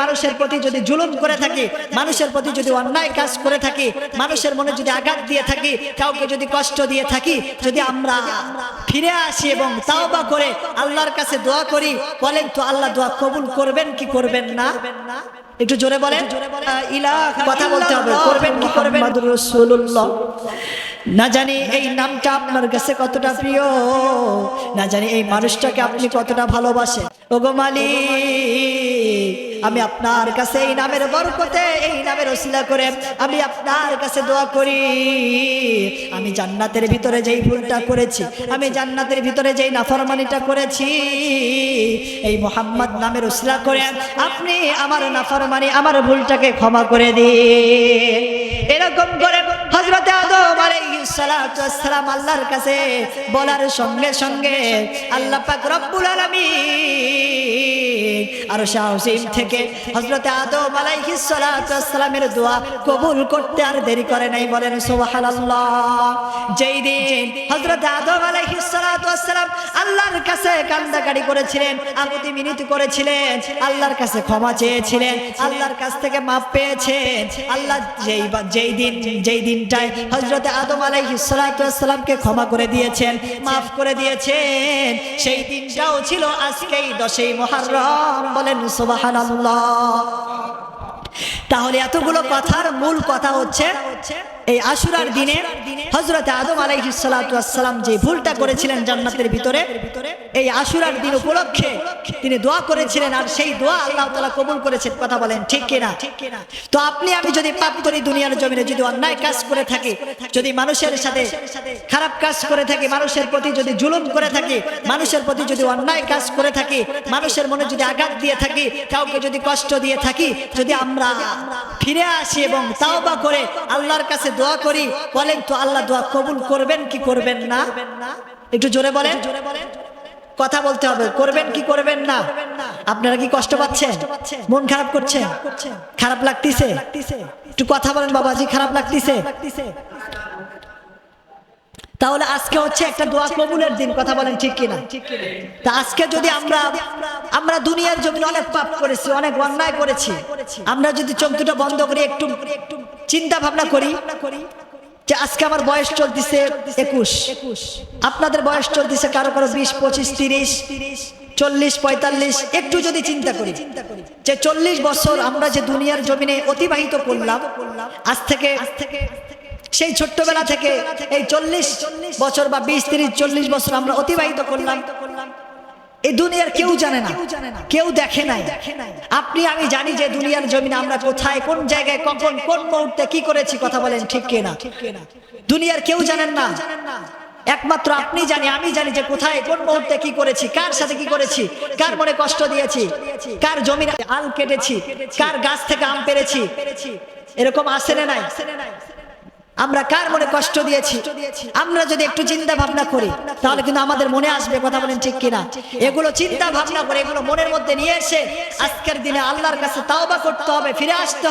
মানুষের প্রতি যদি জুলুম করে থাকি মানুষের প্রতি যদি অন্যায় কাজ করে থাকি মানুষের মনে যদি আঘাত দিয়ে থাকি কাউকে যদি কষ্ট দিয়ে থাকি যদি আমরা ফিরে আসি এবং তাওবা করে আল্লাহর কাছে দোয়া করি বলেন তো আল্লাহ দোয়া কবুল করবেন কি করবেন না? একটু জোরে বলেন। কথা বলতে হবে। করবেন কি করবেন? রসুল্লাহ না জানি এই নামটা আপনার কাছে কতটা প্রিয়। না জানি এই মানুষটাকে আপনি কতটা ভালোবাসেন। ওগো মালিক। আমি আপনার কাছে এই নামের বরকতে এই নামের ওসিলা করে আমি আপনার কাছে দোয়া করি। আমি জান্নাতের ভিতরে যেই ভুলটা করেছি, আমি জান্নাতের ভিতরে যেই নাফরমানিটা করেছি, এই মোহাম্মদ নামের ওসিলা করে আপনি আমার নাফরমানি, আমার ভুলটাকে ক্ষমা করে দিন। এরকম করে হজরতে আদম আল্লাহর কাছে বলার সঙ্গে সঙ্গে আল্লাহ পাক রব্বুল আর শাহসিম থেকে হজরতে দোয়া কবুল করতে আর দেরি করে নাই বলেন যেই দিন হজরতে আদম আল্লাহর কাছে কান্দাকাটি করেছিলেন আকুতি মিনতি করেছিলেন, আল্লাহর কাছে ক্ষমা চেয়েছিলেন, আল্লাহর কাছ থেকে মাপ পেয়েছেন, আল্লাহ যেই যেই দিন যেই দিনটায় হজরতে আদম আলাইসালামকে ক্ষমা করে দিয়েছেন, মাফ করে দিয়েছেন। সেই দিনটাও ছিল আজকেই দশই মুহররম। বলেন, সুবহানাল্লাহ। তাহলে এতগুলো কথার মূল কথা হচ্ছে, এই আশুরার দিনে হজরত আদম আলাইহিসালাম যে ভুলটা করেছিলেন জান্নাতের ভিতরে, এই আশুরার দিন উপলক্ষে তিনি দোয়া করেছিলেন আর সেই দোয়া আল্লাহ তালা কবুল করেছেন, কথা বলেন, ঠিক কিনা? তো আপনি, আমি যদি পাপ করি, দুনিয়ার জমিনে যদি অন্যায় কাজ করে থাকি, যদি মানুষের সাথে খারাপ কাজ করে থাকি, মানুষের প্রতি যদি জুলুম করে থাকি, মানুষের প্রতি যদি অন্যায় কাজ করে থাকি, মানুষের মনে যদি আঘাত দিয়ে থাকি, কাউকে যদি কষ্ট দিয়ে থাকি, যদি আমরা ফিরে আসি এবং তাওবা করে আল্লাহর কাছে দোয়া করি, বলেন তো আল্লাহ দোয়া কবুল করবেন কি করবেন না? একটু জোরে বলেন। জোরে বলেন কথা বলতে হবে, করবেন কি করবেন না? আপনারা কি কষ্ট পাচ্ছেন? মন খারাপ করছে খারাপ লাগতেছে? একটু কথা বলেন বাবাজি, খারাপ লাগতেছে? তাহলে আজকে হচ্ছে একটা দোয়া কবুলের দিন, কথা বলেন ঠিক কিনা? তা আজকে যদি আমরা আমরা দুনিয়ার জমিনে অনেক পাপ করেছি, অনেক অন্যায় করেছি, আমরা যদি চোখ দুটো বন্ধ করি, একটু চিন্তা ভাবনা করি যে আজকে আমার বয়স চলতেছে একুশ। আপনাদের বয়স চলতেছে কারও কারও বিশ, পঁচিশ, তিরিশ, চল্লিশ, পঁয়তাল্লিশ, একটু যদি চিন্তা করি, যে চল্লিশ বছর আমরা যে দুনিয়ার জমিনে অতিবাহিত করলাম, আজ থেকে সেই ছোট্টবেলা থেকে এই চল্লিশ বছর বা বিশ, তিরিশ, চল্লিশ বছর আমরা অতিবাহিত করলাম এই দুনিয়ার কেউ জানে না। কেউ দেখে নাই। আপনি, আমি জানি যে দুনিয়ার জমিনে আমরা কোথায়, কোন জায়গায়, কখন, কোন মুহূর্তে কি করেছি, কথা বলেন ঠিক কিনা? দুনিয়ার কেউ জানেন না। একমাত্র আপনি জানি, আমি জানি যে কোথায়, কোন মুহূর্তে কি করেছি, কার সাথে কি করেছি, কার মনে কষ্ট দিয়েছি, কার জমির আল কেটেছি, কার গাছ থেকে আম পেরেছি, এরকম আসে না নাই? আমরা কার মনে কষ্ট দিয়েছি? আমরা যদি একটু চিন্তা ভাবনা করি তাহলে কিন্তু আমাদের মনে আসবে কথা বলেন ঠিক কিনা? এগুলো চিন্তা ভাবনা করে এগুলো মনের মধ্যে নিয়ে এসে আজকের দিনে আল্লাহর কাছে তাওবা করতে হবে ফিরে আসতে হবে।